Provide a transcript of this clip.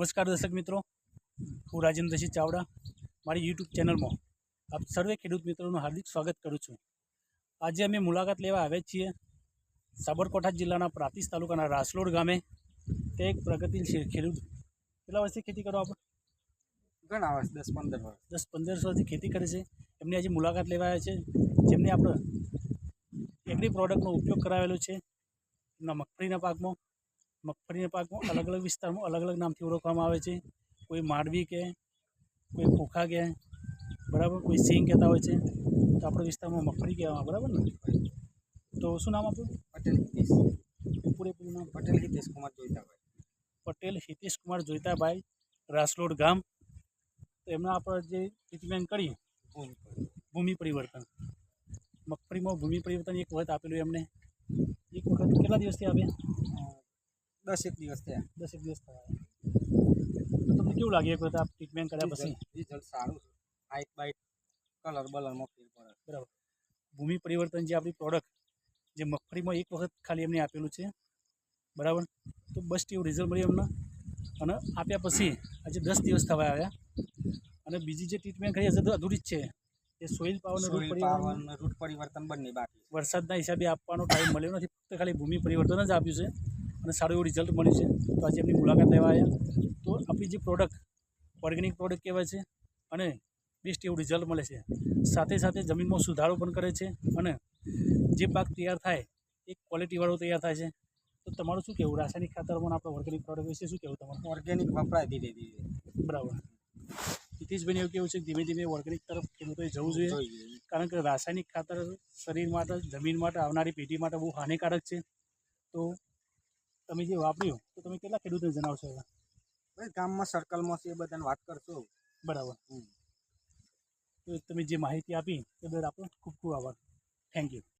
નમસ્કાર દર્શક મિત્રો. હું રાજેન્દ્રસિંહ ચાવડા. મારી યુટ્યુબ ચેનલમાં આપ સર્વે ખેડૂત મિત્રોનું હાર્દિક સ્વાગત કરું છું. આજે અમે મુલાકાત લેવા આવ્યા છીએ સાબરકાંઠા જિલ્લાના પ્રાતિસ તાલુકાના રાસલોડ ગામે. તે એક પ્રગતિશીલ ખેડૂત. કેટલા વર્ષથી ખેતી કરો આપણે ઘણા વર્ષ દસ પંદર વર્ષ. દસ પંદર વર્ષથી ખેતી કરે છે. એમની આજે મુલાકાત લેવા આવ્યા છે. જેમને આપણે એગ્રી પ્રોડક્ટનો ઉપયોગ કરાવેલો છે. એમના મગફળીના પાકમાં. મગફળીના પાકમાં અલગ અલગ વિસ્તારમાં અલગ અલગ નામથી ઓળખવામાં આવે છે. કોઈ માંડવી કહે કોઈ ખોખા કહે બરાબર? કોઈ સિંગ કહેતા હોય છે. તો આપણા વિસ્તારમાં મગફળી કહેવામાં બરાબર ને? તો શું નામ આપણું પટેલ હિતેશ. પૂરેપૂરું નામ? પટેલ હિતેશ કુમાર જોઈતાભાઈ. પટેલ હિતેશ કુમાર જોઈતાભાઈ રાસલોડ ગામ. તો એમના આપણે જે ટ્રીટમેન્ટ કરી. ભૂમિ પરિવર્તન. મગફળીમાં ભૂમિ પરિવર્તન એક વખત આપેલું એમને. એક વખત કેટલા દિવસથી આપ્યા દસ એક દિવસ થયા. દસેક દિવસ થયા. તો તમને કેવું લાગે એક વખત આ ટ્રીટમેન્ટ કર્યા પછી? રિઝલ્ટ સારું છે. હાઈટ બાઈટ કલર બલરમાં ફેર પડે. ભૂમિ પરિવર્તન જે આપણી પ્રોડક્ટ જે મગફળીમાં એક વખત ખાલી એમને આપેલું છે. બરાબર? તો બસ એવું રિઝલ્ટ મળ્યું એમને. અને આપ્યા પછી આજે દસ દિવસ થવા આવ્યા. અને બીજી જે ટ્રીટમેન્ટ કરી હશે તો અધૂરી જ છે. એ સોઇલ પાવર રૂટ પરિવર્તન રૂટ પરિવર્તન બંને બાકી વરસાદના હિસાબે આપવાનો ટાઈમ મળ્યો નથી. ફક્ત ખાલી ભૂમિ પરિવર્તન જ આપ્યું છે. અને સારું એવું રિઝલ્ટ મળ્યું છે. તો આજે એમની મુલાકાત લેવા આવ્યા. તો આપણી જે પ્રોડક્ટ ઓર્ગેનિક પ્રોડક્ટ કહેવાય છે અને બેસ્ટ એવું રિઝલ્ટ મળે છે. સાથે સાથે જમીનમાં સુધારો પણ કરે છે અને જે પાક તૈયાર થાય એ ક્વોલિટીવાળો તૈયાર થાય છે. તો તમારું શું કહેવું? રાસાયણિક ખાતરમાં આપણે ઓર્ગેનિક પ્રોડક્ટ વિશે શું કહેવું તમારું? ઓર્ગેનિક વપરાય ધીરે ધીરે. બરાબર. નીતિશભાઈને એવું કેવું છે કે ધીમે ધીમે ઓર્ગેનિક તરફ ખેડૂતોએ જવું જોઈએ. કારણ કે રાસાયણિક ખાતર શરીર માટે જમીન માટે આવનારી પેઢી માટે બહુ હાનિકારક છે. તો તમે જે વાપર્યું તો તમે કેટલા ખેડૂતોને જણાવશો એવા ભાઈ ગામમાં સર્કલમાં છે એ બધાને વાત કરશો. બરાબર. તો તમે જે માહિતી આપી એ બદલ આપણો ખૂબ ખૂબ આભાર. Thank you